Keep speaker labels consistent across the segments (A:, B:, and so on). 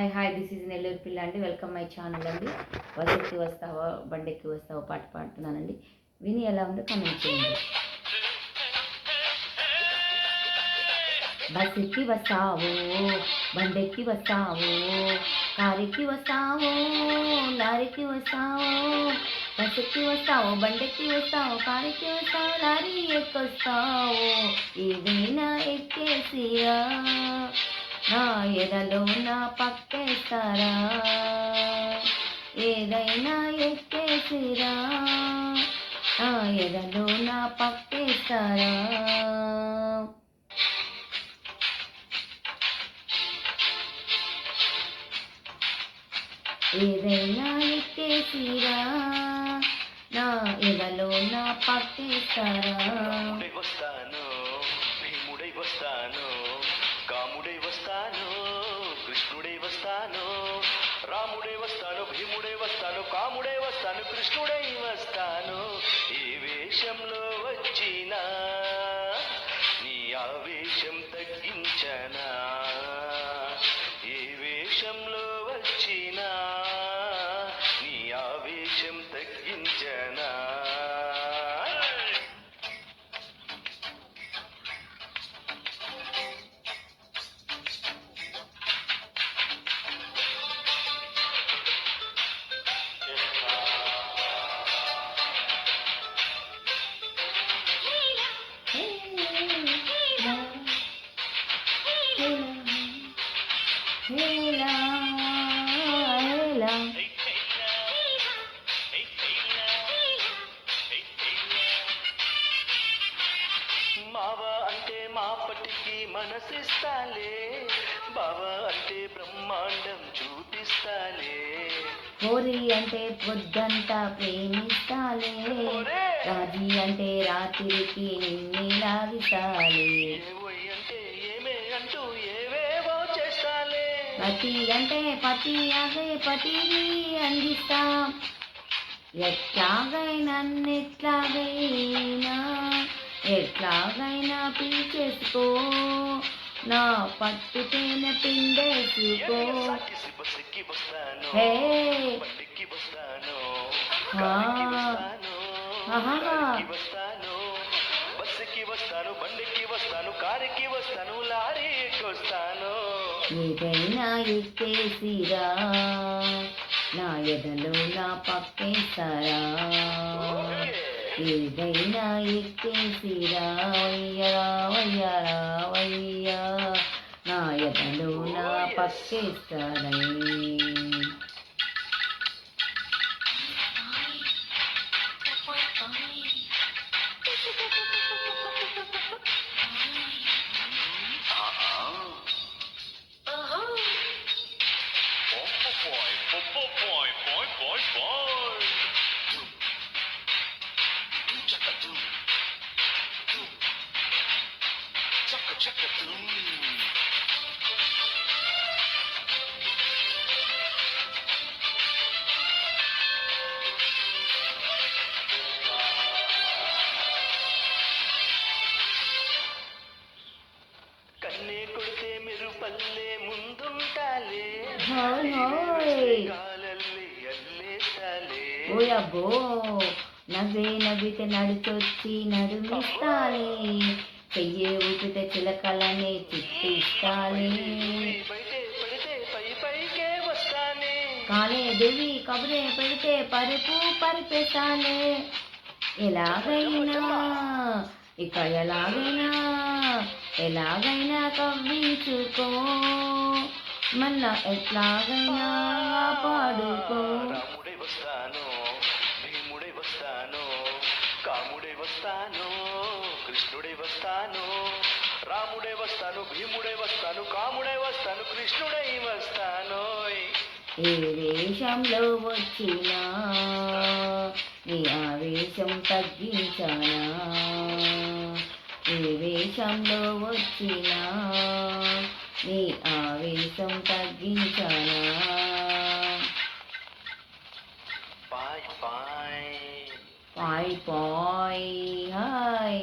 A: Hi hi this is Nellore పిల్ల అండి. Welcome my channel అండి. వసతి వస్తావా బండెక్కి వస్తావా పాట పాడుతున్నానండి. విని ఎలా ఉందో కమెంట్ చేయండి. బస్సెక్కి వస్తావు బండెక్కి వస్తావో కారెక్కి వస్తావు లారీకి వస్తావు బస్సెక్కి వస్తావో బండెక్కి వస్తావు కారెక్కి వస్తావు లారీ వస్తావో ఏదైనా ఎక్కేసిరా. ఎడలో నా పక్కేస్తారా? ఏదైనా ఎక్కేసిరా? నా ఎడలో నా పక్కేస్తారా? ఏదైనా ఎక్కేసిరా? నా ఎడలో నా పక్కేస్తారా?
B: వస్తాను వస్తాను. కృష్ణుడై వస్తాను ఏ వేషంలో వచ్చినా నీ ఆవేశం తగ్గించనా? ఏ వేషంలో వచ్చినా మావ అంటే మాపటికి మనసిస్తాలే. బావ అంటే బ్రహ్మాండం చూపిస్తాలే.
A: కోరి అంటే పొద్దంతా ప్రేమిస్తాలే. రాజీ అంటే రాత్రికి నిన్నే లాగిస్తాలే. పతి అంటే పతి అదే పతిని అందిస్తాం. ఎట్లాగైనా ఎట్లాగైనా ఎట్లాగైనా పీచేసుకో నా పట్టు తేనె పిండేసుకో. హే.
B: వస్తాను బస్సుకి వస్తాను బండికి వస్తాను కారుకి వస్తాను లారీకి వస్తాను.
A: ఏదైనా ఎక్కేసిరా నా ఎదలో నా పక్కేస్తారా
B: ఓకే.
A: ఏదైనా ఎక్కేసిరా వయ్యరా వయ్యరా వయ్యా నా ఎదలో నా పక్కేస్తారై
B: Check the doom. పల్లె ముందుంటాలే. అల్లేస్తాలే
A: ఓయబ్బో నవ్వే నవ్వితే నడిచొచ్చి నడుమిస్తాలే. చెయ్యే ఊపితే చిలకలనే చిట్టిస్తాలే. కాలే దువ్వి కబురే పెడితే పరుపు పరిపెట్టాలే ఎలాగైనా ఇక ఎలాగైనా ఎలాగైనా కవ్వించుకో మళ్ళా ఎట్లాగైనా పాడుకో.
B: వస్తాను భీముడై వస్తాను కాముడై వస్తాను కృష్ణుడై వస్తాను రాముడై వస్తాను భీముడై వస్తాను కాముడై వస్తాను కృష్ణుడై వస్తాను.
A: ఏ వేషంలో వచ్చినా నీ ఆవేశం తగ్గించానా? ఏ వేషంలో వచ్చినా నీ ఆవేశం తగ్గించానా
B: bye bye
A: bye bye hi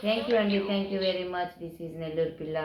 A: thank you అండి thank you very much this is Nellore పిల్ల